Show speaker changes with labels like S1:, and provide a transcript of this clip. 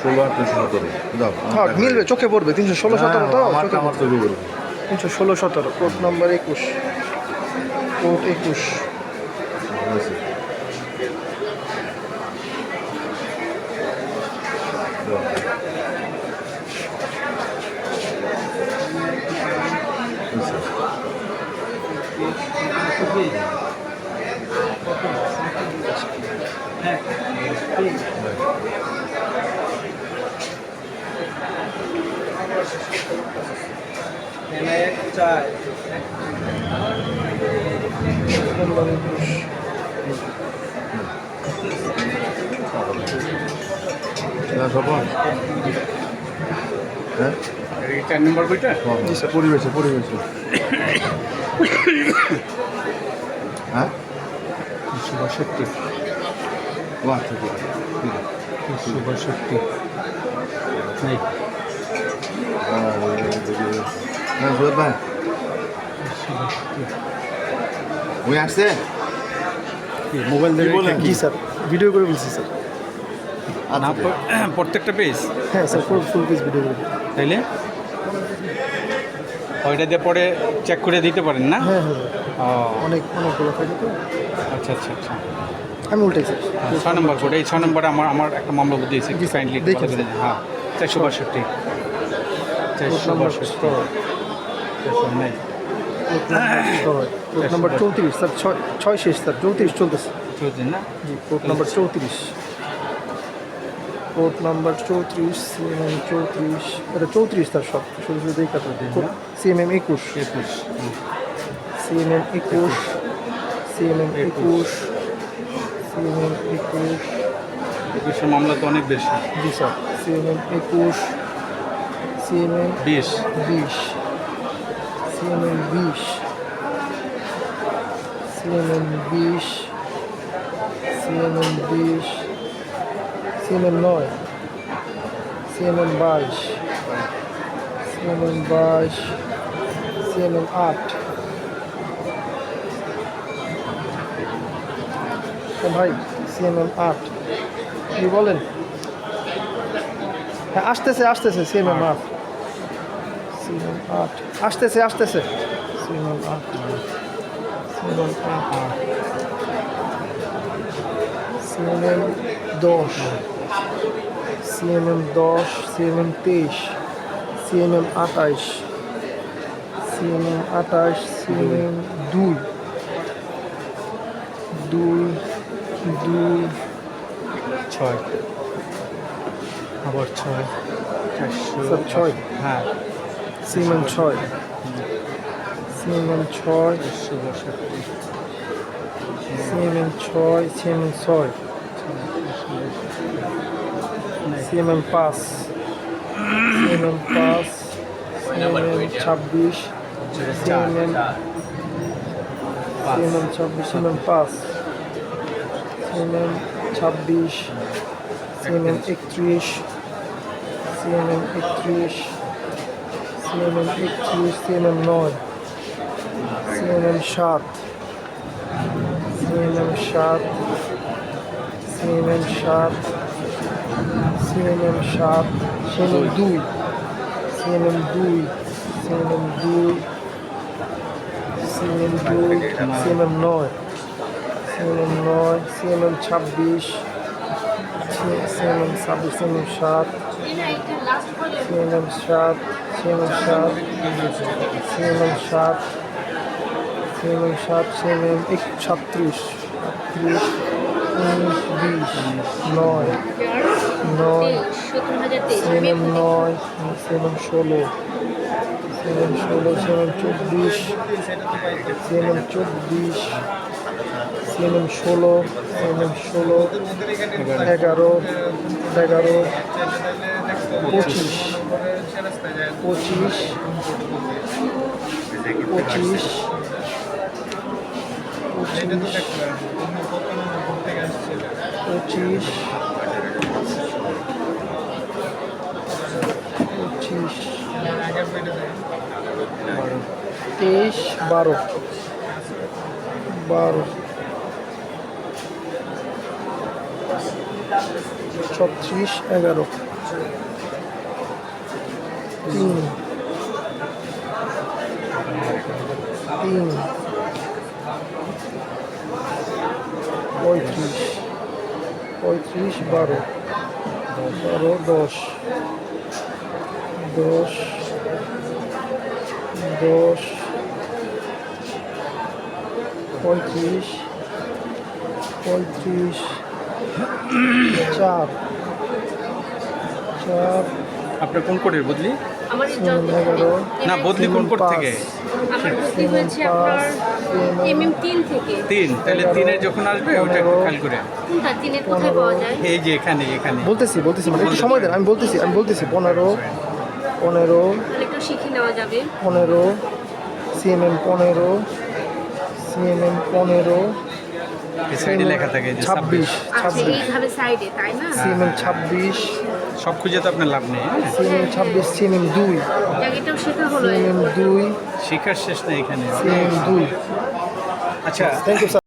S1: ষোলো আর তিনশো সতেরো। দাও।
S2: হ্যাঁ মিলবে চোখে পড়বে। তিনশো ষোলো সতেরো তো?
S1: আমার
S2: চোখে
S1: আমার চোখে পড়বে।
S2: তিনশো ষোলো সতেরো কোড নাম্বার একুশ। কোড একুশ।
S1: হয়েছে। না, স্বপন? হ্যাঁ
S3: চার নম্বর বইটা
S1: পরিবেশে পরিবেশে হ্যাঁ
S3: তিনশো বাষট্টি
S1: ও আচ্ছা আছে
S3: বাষট্টি
S1: আর হ্যাঁ সুরত ভাই ওই আসছে
S3: মোবাইল
S1: কি বলেন?
S2: জি স্যার ভিডিও করে বলছি স্যার
S1: আচ্ছা আছে।
S3: প- প্রত্যেকটা পেজ
S2: হ্যাঁ sir full full piece video করে
S3: তাইলে ওইটা দিয়ে পরে চেক করে দিতে পারেন না
S2: হ্যাঁ হ্যাঁ অনেক অনেকগুলো থাকে তো
S3: আচ্ছা আচ্ছা আচ্ছা
S2: আমি উল্টাই স্যার
S3: ছয় নম্বর কোড এই ছয় নম্বরে আমার আমার একটা মামলা দিয়েছে
S2: জি,
S3: কাইন্ডলি
S2: দেখি।
S3: হ্যাঁ চারশো বাষট্টি
S2: কোড নাম্বার চৌত্রিশ স্যার ছয় ছয় শেষ স্যার চৌত্রিশ চলতেছে
S3: চলছে না
S2: জি কোড নাম্বার চৌত্রিশ কোড নাম্বার চৌত্রিশ সিএমএম চৌত্রিশ এটা চৌত্রিশ স্যার সব শুধু শুধু এই কথা সিএমএম একুশ
S3: একুশ হুম।
S2: সিএমএম একুশ সিএমএম একুশ সিএমএম একুশ
S3: একুশের মামলা তো অনেক বেশি।
S2: জি স্যার সিএমএম একুশ সিএমএম
S3: বিশ
S2: বিশ সিএমএম বিশ সিএমএম বিশ সিএমএম বিশ সিএমএম নয় সিএমএম বাইশ সিএমএম বাইশ সিএমএম আট হ্যাঁ ভাই সিএমএম আট কি বলেন হ্যাঁ আসতেছে আসতেছে সিএমএম আট আট আসতেছে আসতেছে সিএমএম আট সিএমএম আট সিএমএম দশ সিএমএম দশ সিএমএম তেইশ সিএমএম আঠাইশ সিএমএম আঠাইশ সিএমএম দুই দুই দুই
S3: ছয়। আবার ছয়। চারশো
S2: ছয়।
S3: হ্যাঁ।
S2: সিএমএম ছয় সিএমএম ছয় সিএমএম ছয় সিএমএম ছয় সিএমএম পাঁচ সিএমএম পাঁচ সিএমএম ছাব্বিশ সিএমএম সিএমএম ছাব্বিশ সিএমএম পাঁচ সিএমএম ছাব্বিশ সিএমএম একত্রিশ সিএমএম একত্রিশ সিএমএম একত্রিশ সিএমএম নয় সিএমএম সাত সিএমএম সাত সিএমএম সাত সিএমএম সাত সিএমএম দুই। সিএমএম দুই সিএমএম দুই সিএমএম দুই সিএমএম নয় সিএমএম নয় সিএমএম ছাব্বিশ সিএমএম ছাব্বিশ সিএমএম সাত সিএমএম সাত সিএমএম সাত সিএমএম সাত সিএমএম সাত সিএমএম এক ছত্রিশ ছত্রিশ উনিশ বিশ নয় নয় সিএমএম নয় সিএমএম ষোলো সিএমএম ষোলো সিএমএম চব্বিশ সিএমএম চব্বিশ সিএমএম ষোলো সিএমএম ষোলো এগারো এগারো পঁচিশ পঁচিশ পঁচিশ। পঁচিশ। পঁচিশ। তেইশ বারো। বারো। ছত্রিশ এগারো। তিন তিন পঁয়ত্রিশ পঁয়ত্রিশ বারো বারো, দশ দশ দশ, পঁয়ত্রিশ পঁয়ত্রিশ, চার চার।
S3: আপনার কোন কোডের বদলি?
S4: আমার
S3: না বদলি কোন কোড থেকে?
S4: আমার ভর্তি হয়েছে আপনার এমএম তিন থেকে।
S3: তিন তাহলে তিনে যখন আসবে ওটা একটু খেয়াল করে।
S4: কোনটা তিনের কোথায় পাওয়া যায়?
S3: এই যে এখানে এখানে।
S2: বলতেছি বলতেছি মানে একটু সময় দেন আমি বলতেছি আমি বলতেছি পনেরো পনেরো
S4: একটু শিখে নেওয়া যাবে।
S2: পনেরো সিএমএম পনেরো সিএমএম পনেরো
S3: সাইডে লেখা থাকে যে
S2: ছাব্বিশ
S4: আচ্ছা
S2: ছাব্বিশ।
S4: এইভাবে সাইডে তাই না?
S2: সিএমএম ছাব্বিশ।
S3: সব খুঁজে তো আপনার লাভ নেই?
S2: সিএমএম ছাব্বিশ সিএমএম দুই।
S4: যাক এটাও শেখা হলো
S2: সিএমএম দুই।
S3: শেখার শেষ না এখানে।
S2: সিএমএম দুই।
S3: আচ্ছা।
S2: Thank you sir